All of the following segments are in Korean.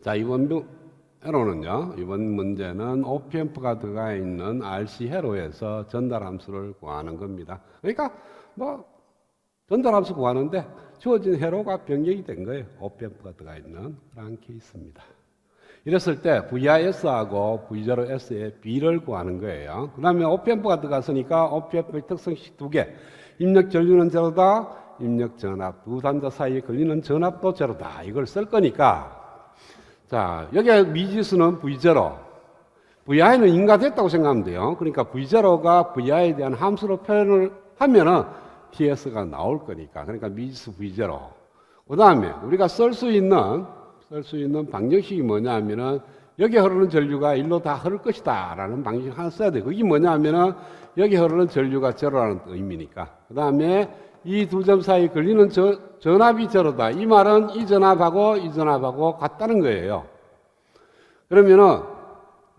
자, 이번 회로는요. 이번 문제는 OPM프가 들어가 있는 RC 회로에서 전달 함수를 구하는 겁니다. 그러니까 뭐 전달 함수 구하는데 주어진 회로가 변경이 된 거예요. OPM프가 들어가 있는 그런 케이스입니다. 이랬을 때 VIS하고 V0S의 B를 구하는 거예요. 그 다음에 OPM프가 들어갔으니까 OPM프의 특성식 두 개. 입력 전류는 제로다. 입력 전압. 두 단자 사이에 걸리는 전압도 제로다. 이걸 쓸 거니까. 자, 여기 미지수는 V0. VI는 인가됐다고 생각하면 돼요. 그러니까 V0가 VI에 대한 함수로 표현을 하면은 TS가 나올 거니까. 그러니까 미지수 V0. 그 다음에 우리가 쓸 수 있는 쓸 수 있는 방정식이 뭐냐 하면은 여기 흐르는 전류가 일로 다 흐를 것이다 라는 방식 하나 써야 돼. 그게 뭐냐 하면은 여기 흐르는 전류가 제로라는 의미니까. 그 다음에 이 두 점 사이 걸리는 저, 전압이 제로다. 이 말은 이 전압하고 이 전압하고 같다는 거예요. 그러면은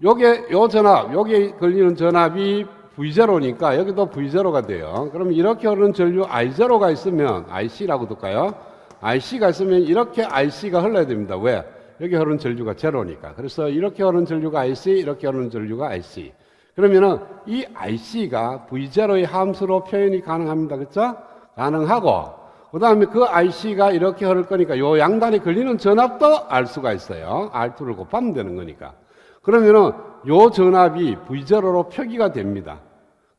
요게 요 전압, 여기 걸리는 전압이 V0니까 여기도 V0가 돼요. 그럼 이렇게 흐르는 전류 I0가 있으면 IC라고 둘까요? IC가 있으면 이렇게 IC가 흘러야 됩니다. 왜? 여기 흐르는 전류가 제로니까. 그래서 이렇게 흐르는 전류가 IC, 이렇게 흐르는 전류가 IC. 그러면은 이 IC가 V0의 함수로 표현이 가능합니다. 그렇죠? 가능하고 그 다음에 그 IC가 이렇게 흐를 거니까 요 양단에 걸리는 전압도 알 수가 있어요. R2를 곱하면 되는 거니까. 그러면은 요 전압이 V0로 표기가 됩니다.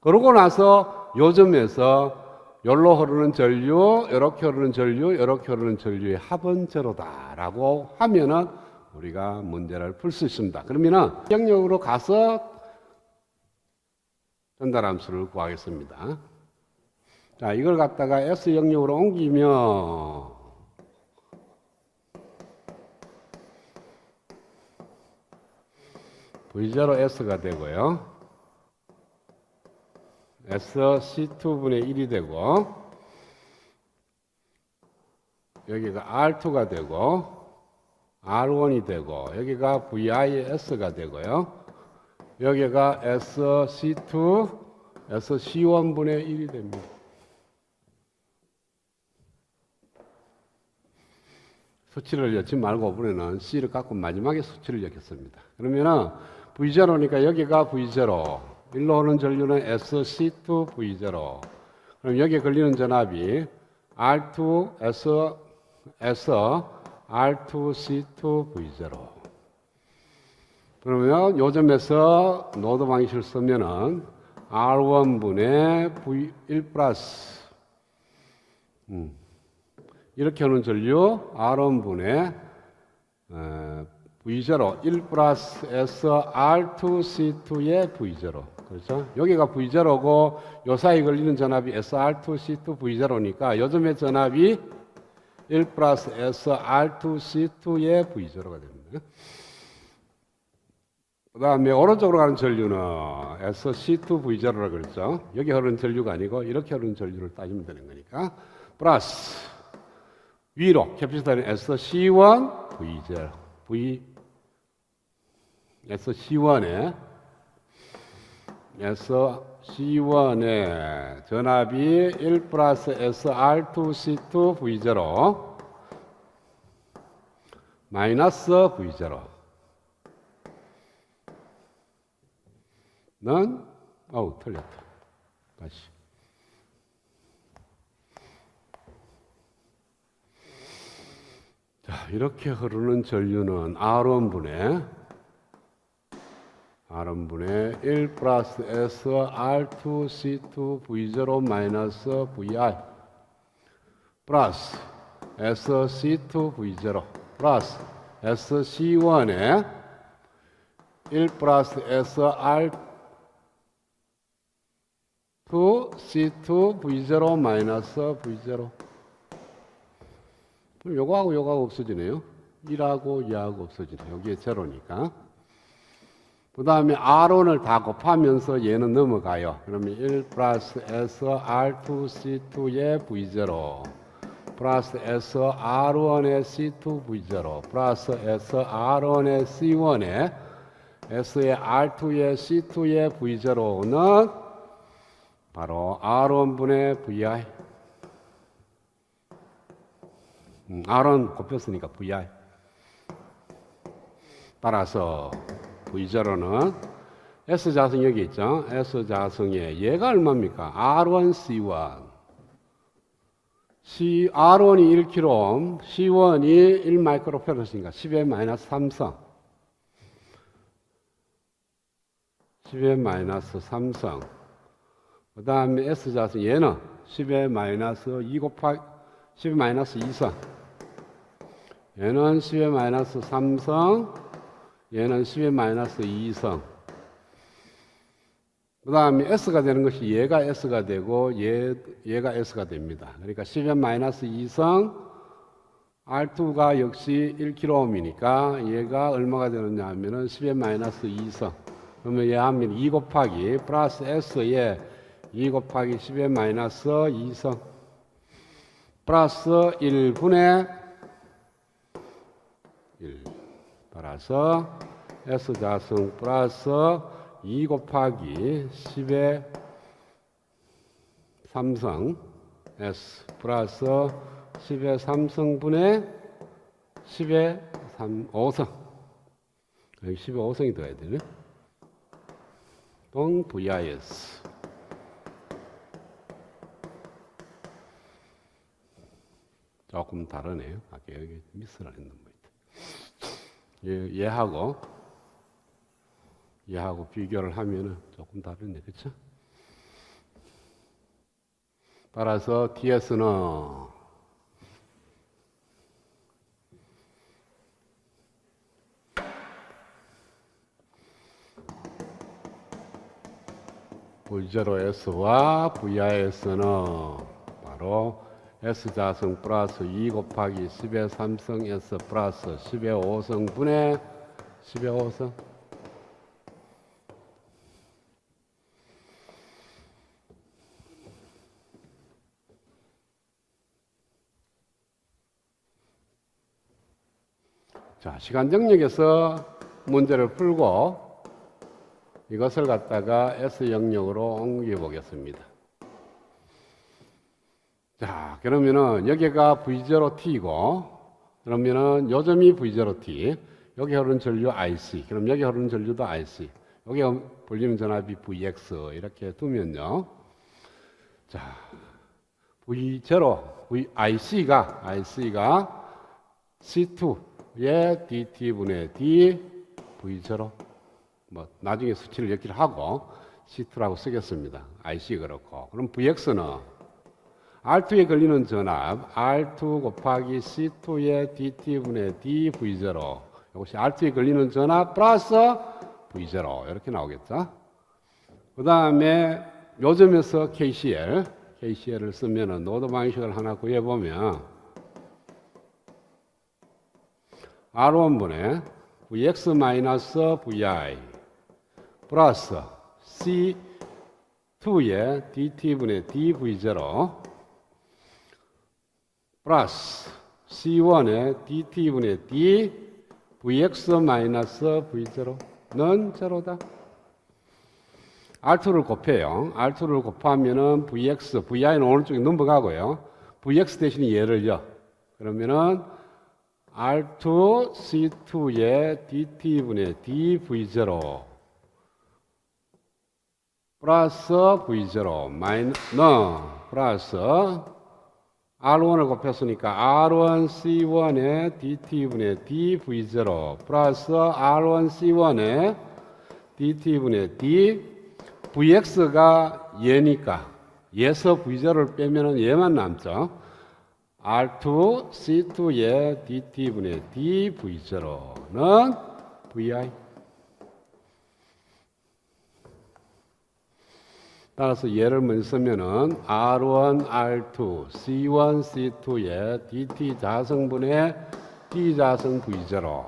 그러고 나서 요 점에서 열로 흐르는 전류, 이렇게 흐르는 전류, 이렇게 흐르는 전류의 합은 제로다라고 하면은 우리가 문제를 풀 수 있습니다. 그러면은 영역으로 가서 전달 함수를 구하겠습니다. 자, 이걸 갖다가 S 영역으로 옮기면 V0 S가 되고요. S C2분의 1이 되고 여기가 R2가 되고 R1이 되고 여기가 VIS가 되고요. 여기가 SC2 SC1분의 1이 됩니다. 수치를 넣지 말고 이번에는 C를 갖고 마지막에 수치를 넣겠습니다. 그러면은 V0니까 여기가 V0 일로 오는 전류는 SC2 V0 그럼 여기에 걸리는 전압이 R2 S S R2 C2 V0 그러면 요 점에서 노드 방식을 쓰면은 R1분의 V1 플러스 음. 이렇게 하는 전류 R1분의 V0 1 플러스 S R2C2의 V0 그렇죠? 여기가 V0고 요 사이 걸리는 전압이 SR2C2 V0니까 요점의 전압이 1 플러스 SR2C2의 V0가 됩니다. 그 다음에 오른쪽으로 가는 전류는 SC2 V0라 그랬죠. 여기 흐르는 전류가 아니고 이렇게 흐르는 전류를 따지면 되는 거니까 플러스 위로 캐피탈은 SC1 V0 V SC1에 SC1의 전압이 1 플러스 SR2C2 V0 마이너스 V0 는 어우 틀렸다. 다시 자 이렇게 흐르는 전류는 R1분의 R분의 1 플러스 S R2C2 V0 마이너스 VR 플러스 SC2 V0 플러스 SC1의 1 플러스 S R2C2 V0 마이너스 V0 그럼 요거하고 요거하고 없어지네요. 1하고 2하고 없어지네요. 여기에 제로니까. 그 다음에 R1을 다 곱하면서 얘는 넘어가요. 그러면 1 플러스 S R2C2의 V0 플러스 S R1의 C2 V0 플러스 S R1의 C1의 S의 R2의 C2의 V0는 바로 R1분의 VI 음, R1 곱했으니까 VI 따라서 V0는 S 자승 여기 있죠. S 자승에 얘가 얼마입니까? R1 C1. C R1이 1kΩ, C1이 1 마이크로페르시니까 10의 마이너스 3성. 10의 마이너스 3성. 그 다음에 S 자승 얘는 10의 마이너스 2 곱하기 10의 마이너스 2성. 얘는 10의 마이너스 3성, 얘는 10의 마이너스 2성. 그 다음에 S가 되는 것이 얘가 S가 되고 얘, 얘가 S가 됩니다. 그러니까 10의 마이너스 2성, R2가 역시 1kΩ이니까 얘가 얼마가 되느냐 하면은 10의 마이너스 2성. 그러면 얘 하면 2 곱하기 플러스 S에 2 곱하기 10의 마이너스 2성. 플러스 1분의 1. 따라서 S 자승 플러스 2 곱하기 10의 3성 S 플러스 10의 3성분의 10의 3, 5성. 여기 10의 5성이 들어야 되네. 동 VIS 조금 다르네요. 아까 여기 미스를 했는 거 얘, 얘하고 얘하고 비교를 하면은 조금 다르네, 그렇죠? 따라서 DS는 V0S와 VIS는 바로 S자승 플러스 2 곱하기 10의 3성 S 플러스 10의 5성분의 10의 5성 자, 시간 정력에서 문제를 풀고 이것을 갖다가 S 영역으로 옮겨 보겠습니다. 자, 그러면은 여기가 V0T고 그러면은 요점이 V0T 여기 흐르는 전류 IC 그럼 여기 흐르는 전류도 IC 여기 볼륨 전압이 VX 이렇게 두면요. 자, V0 VIC가 IC가 C2의 DT분의 D V0 뭐 나중에 수치를 엮기를 하고 C2라고 쓰겠습니다. IC 그렇고. 그럼 VX는 R2에 걸리는 전압 R2 곱하기 C2의 DT분의 dV0 이것이 R2에 걸리는 전압 플러스 V0 이렇게 나오겠죠. 그 다음에 요점에서 KCL KCL을 쓰면은 노드 방식을 하나 구해보면 R1분의 Vx 마이너스 Vi 플러스 C2의 DT분의 dV0 플러스 C1의 DT분의 D VX 마이너스 V0는 제로다. R2를 곱해요. R2를 곱하면은 VX, VI는 오른쪽에 넘어가고요. VX 대신 얘를 요. 그러면은 R2 C2의 DT분의 dV0 플러스 V0 마이너스 플러스 R1을 곱했으니까 R1C1의 DT분의 dV0 플러스 R1C1의 DT분의 D VX가 얘니까 얘서 V0를 빼면은 얘만 남죠. R2C2의 DT분의 dV0는 VI 따라서 예를 먼저 쓰면은 R1, R2, C1, C2의 DT 자성분의 D 자성 V0.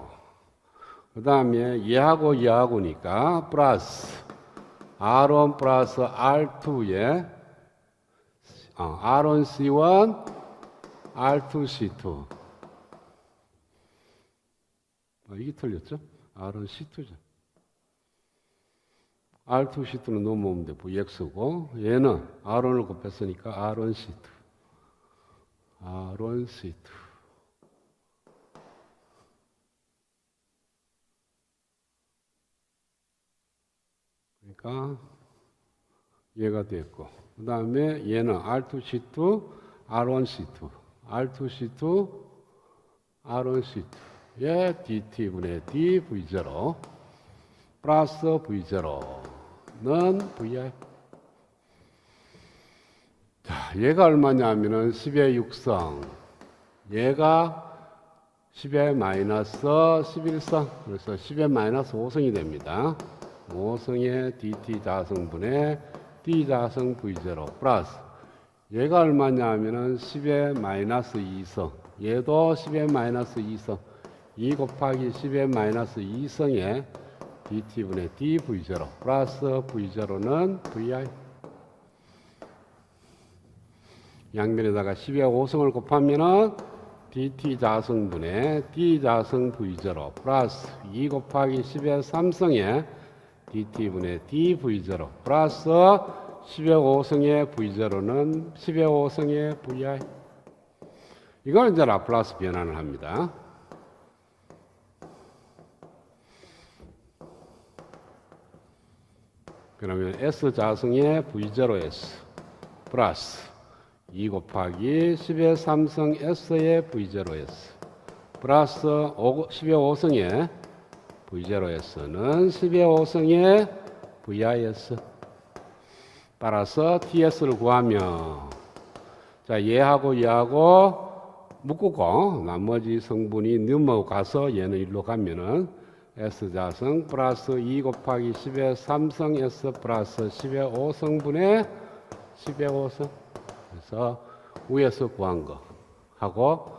그 다음에 얘하고 얘하고니까 플러스 R1 플러스 R2의 어, R1 C1, R2 C2. 아, 이게 틀렸죠? R1 C2죠. R2 시트는 넘어오면 돼. 뭐 X고 얘는 R1을 곱했으니까 R1 시트. R1 시트. 그러니까 얘가 됐고 그 다음에 얘는 R2 시트, R1 시트, R2 시트, R1 시트. 얘 DT분의 DV0 플러스 V0 는 VI 자 얘가 얼마냐면은 10의 6성. 얘가 10의 마이너스 11성. 그래서 10의 마이너스 5성이 됩니다. 5성의 dt 자성분의 d 자성 v0 플러스 얘가 얼마냐면은 10의 마이너스 2성. 얘도 10의 마이너스 2성. 2 곱하기 10의 마이너스 2성의 dt분의 dv0 플러스 v0는 vi 양면에다가 10의 5성을 곱하면은 dt 자성분의 d 자성 v0 플러스 2 곱하기 10의 3성의 dt분의 dv0 플러스 10의 5성의 v0는 10의 5성의 vi 이걸 이제 라플라스 변환을 합니다. 그러면 S 자성의 V0S 플러스 2 곱하기 10의 3성 S의 V0S 플러스 10의 5성의 V0S는 10의 5성의 VIS 따라서 TS를 구하면 자 얘하고 얘하고 묶고 나머지 성분이 넘어가서 얘는 일로 가면은 S자성 플러스 2 곱하기 10의 3성 S 플러스 10의 5성분의 10의 5성 그래서 위에서 구한 거 하고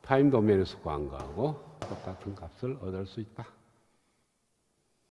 타임 도메인에서 구한 거하고 똑같은 값을 얻을 수 있다.